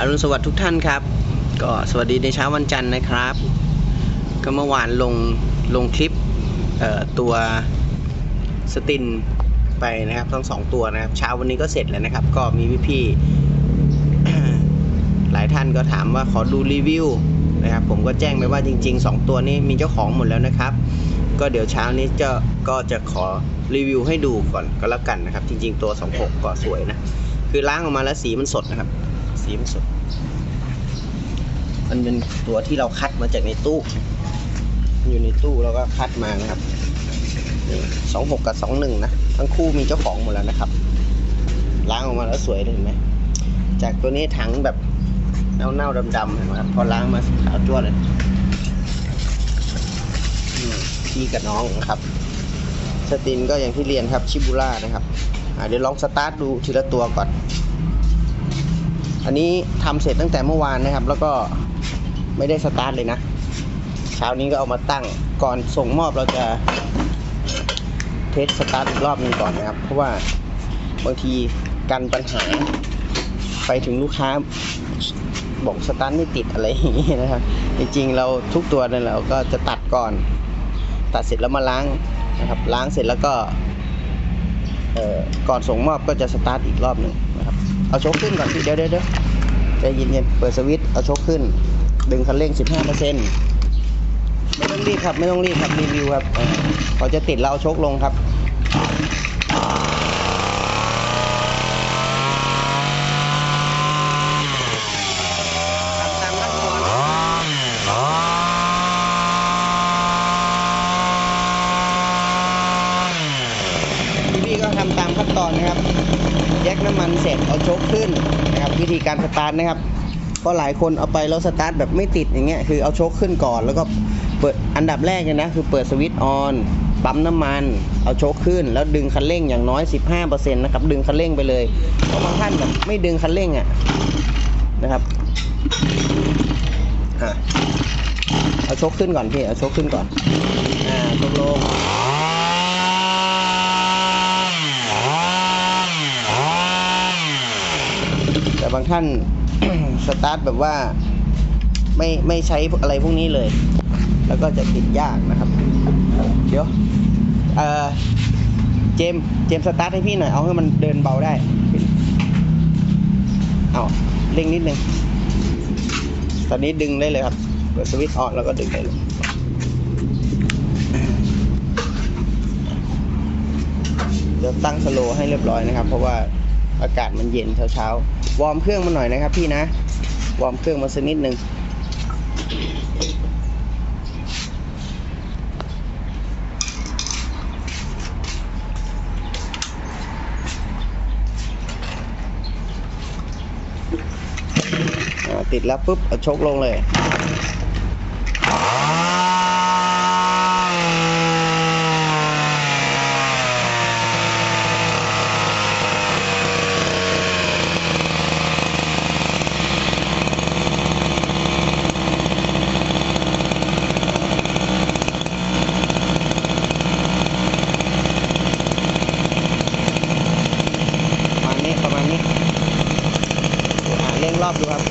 อรุณสวัสดิ์ทุกท่านครับ ก็สวัสดีในเช้าวันจันทร์นะครับ ก็เมื่อวานลงลงคลิปตัวสตินไปนะครับทั้งสองตัวนะครับ เช้าวันนี้ก็เสร็จแล้วนะครับ ก็มีพี่ๆหลายท่านก็ถามว่าขอดูรีวิวนะครับ ผมก็แจ้งไปว่าจริง ๆ 2 ตัวนี้มีเจ้าของหมดแล้วนะครับ ก็เดี๋ยวเช้านี้จะก็จะขอรีวิวให้ดูก่อนก็แล้วกันนะครับ จริง ๆ ตัว 26 ก็สวยนะ คือล้างออกมาแล้วสีมันสดนะครับ สีมันสด มันเป็นตัวที่เราคัดมาจากในตู้ อยู่ในตู้เราก็คัดมานะครับสองหกกับสองหนึ่งนะ ทั้งคู่มีเจ้าของหมดแล้วนะครับ ล้างออกมาแล้วสวยเลยเห็นไหม จากตัวนี้ถังแบบเน่าๆดำๆเห็นไหมครับพอล้างมาขาวจ้วเลยพี่กับน้องนะครับสตินก็อย่างที่เรียนครับชิบูล่านะครับเดี๋ยวลองสตาร์ทดูทีละตัวก่อน อันนี้ทำเสร็จตั้งแต่เมื่อวานนะครับ แล้วก็ไม่ได้สตาร์ทเลยนะ เช้านี้ก็เอามาตั้งก่อนส่งมอบเราจะเทสสตาร์ทอีกรอบหนึงก่อนนะครับ เพราะว่าบางทีกันปัญหาไปถึงลูกค้าบอกสตาร์ทไม่ติดอะไรอย่างนี้นะครับ จริงๆเราทุกตัวนี่ยเราก็จะตัดก่อน ตัดเสร็จแล้วมาล้างนะครับล้างเสร็จแล้วก็เอ่อก่อนส่งมอบก็จะสตาร์ทอีกรอบหนึ่งนะครับ เอาโชคขึ้นก่อนพี่เดียวเดี๋ยวเดี๋ยว ใจเย็นๆเปิดสวิตช์เอาชกขึ้น ดึงคันเร่ง 15%ไม่ต้องรีบครับ ไม่ต้องรีบครับ รีวิวครับเออพอจะติดเราเอาชกลงครับ ทำตามขั้นตอนพี่ๆก็ทำตาม ขั้นตอนนะครับ แยกน้ำมันเสร็จเอาโชคขึ้นนะครับ วิธีการสตาร์ทนะครับเพราะหลายคนเอาไปแล้วสตาร์ทแบบไม่ติดอย่างเงี้ยคือเอาโชคขึ้นก่อน แล้วก็เปิดอันดับแรกเลยนะคือเปิดสวิตช์ออนปั๊มน้ำมัน เอาโชคขึ้น แล้วดึงคันเร่งอย่างน้อย 15%นะครับดึงคันเร่งไปเลยเพราะบางท่านแบบไม่ดึงคันเร่งอะนะครับเอาชกขึ้นก่อนพี่ เอาชกขึ้นก่อน อ่าชกลงแต่ บางท่าน สตาร์ทแบบว่าไม่ไม่ใช้อะไรพวกนี้เลย แล้วก็จะติดยากนะครับ เดี๋ยวเออเจมเจมสตาร์ทให้พี่หน่อย เอาให้มันเดินเบาได้ เอาเร่งนิดนึง ตอนนี้ดึงได้เลยครับเปิดสวิตช์ออนแล้วก็ดึงได้เลยเดี๋ยวตั้งสโลให้เรียบร้อยนะครับ เพราะว่าอากาศมันเย็นเช้าๆ วอร์มเครื่องมาหน่อยนะครับพี่นะ วอร์มเครื่องมาสักนิดนึงอ่าติดแล้วปุ๊บเอาชกลงเลย ประมาณนี้ประมาณนี้ อ่าเร่งรอบดูครับ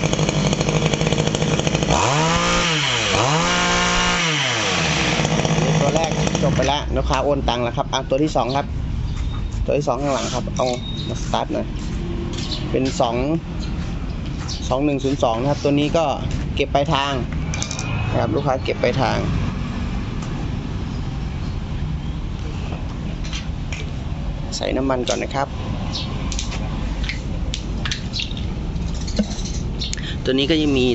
ตัวแรกจบไปแล้วลูกค้าโอนตังค์แล้วครับอะตัวที่สองครับ ตัวที่สองข้างหลังครับ เอามาสตาร์ทหน่อยเป็นสองสองหนึ่งศูนย์สองนะครับ ตัวนี้ก็เก็บปลายทางนะครับลูกค้าเก็บปลายทางใส่น้ำมันก่อนนะครับ ตัวนี้ก็ยังมี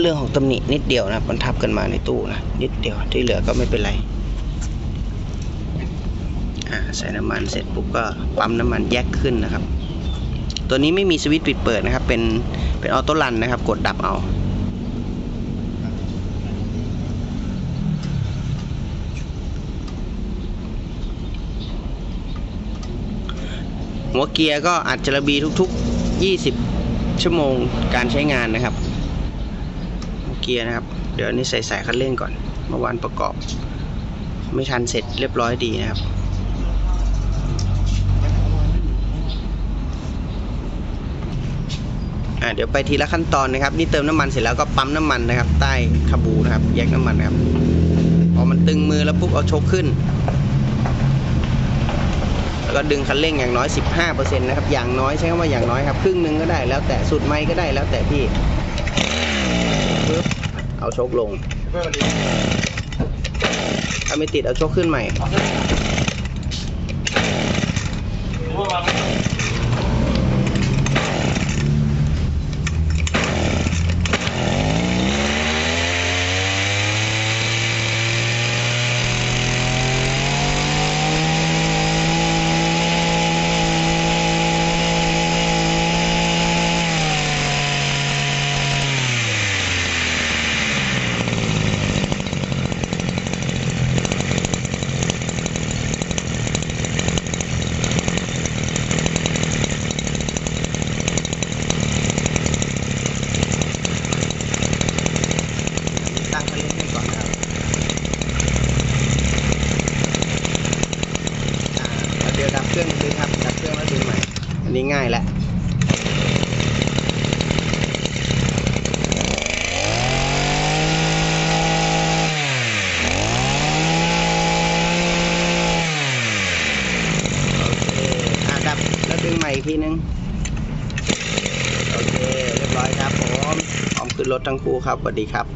เรื่องของตำหนินิดเดียวนะมันทับกันมาในตู้นะนิดเดียวที่เหลือก็ไม่เป็นไรอ่าใส่น้ำมันเสร็จปุ๊บก็ปั๊มน้ำมันแยกขึ้นนะครับ ตัวนี้ไม่มีสวิตช์ปิดเปิดนะครับ เป็นเป็นออโต้รันนะครับ กดดับเอาหัวเกียร์ก็อัดจระบีทุก ๆ 20 ชั่วโมงการใช้งานนะครับ เกียร์นะครับ เดี๋ยวนี้ใส่สายคันเร่งก่อน เมื่อวานประกอบ ไม่ทันเสร็จเรียบร้อยดีนะครับอ่าเดี๋ยวไปทีละขั้นตอนนะครับ นี่เติมน้ำมันเสร็จแล้วก็ปั๊มน้ำมันนะครับ ใต้คาบูนะครับ แยกน้ำมันนะครับ พอมันตึงมือแล้วปุ๊บเอาโชคขึ้น แล้วก็ดึงคันเร่งอย่างน้อย 15%นะครับอย่างน้อยใช้คำว่าอย่างน้อยครับครึ่งหนึ่งก็ได้แล้วแต่สุดไม้ก็ได้แล้วแต่พี่เอาโชคลงถ้าไม่ติดเอาโชกขึ้นใหม่ ตั้งคันเร่งให้ก่อนนะครับอ่าแล้วเดี๋ยวดับเค รื่องดึงครับดับเครื่องแล้วดึงใหม่ อันนี้ง่ายแหละดับแล้วดึงใหม่อีกทีนึง โอเค เรียบร้อยครับผมพร้อมขึ้นรถทั้งคู่ครับสวัสดีครับ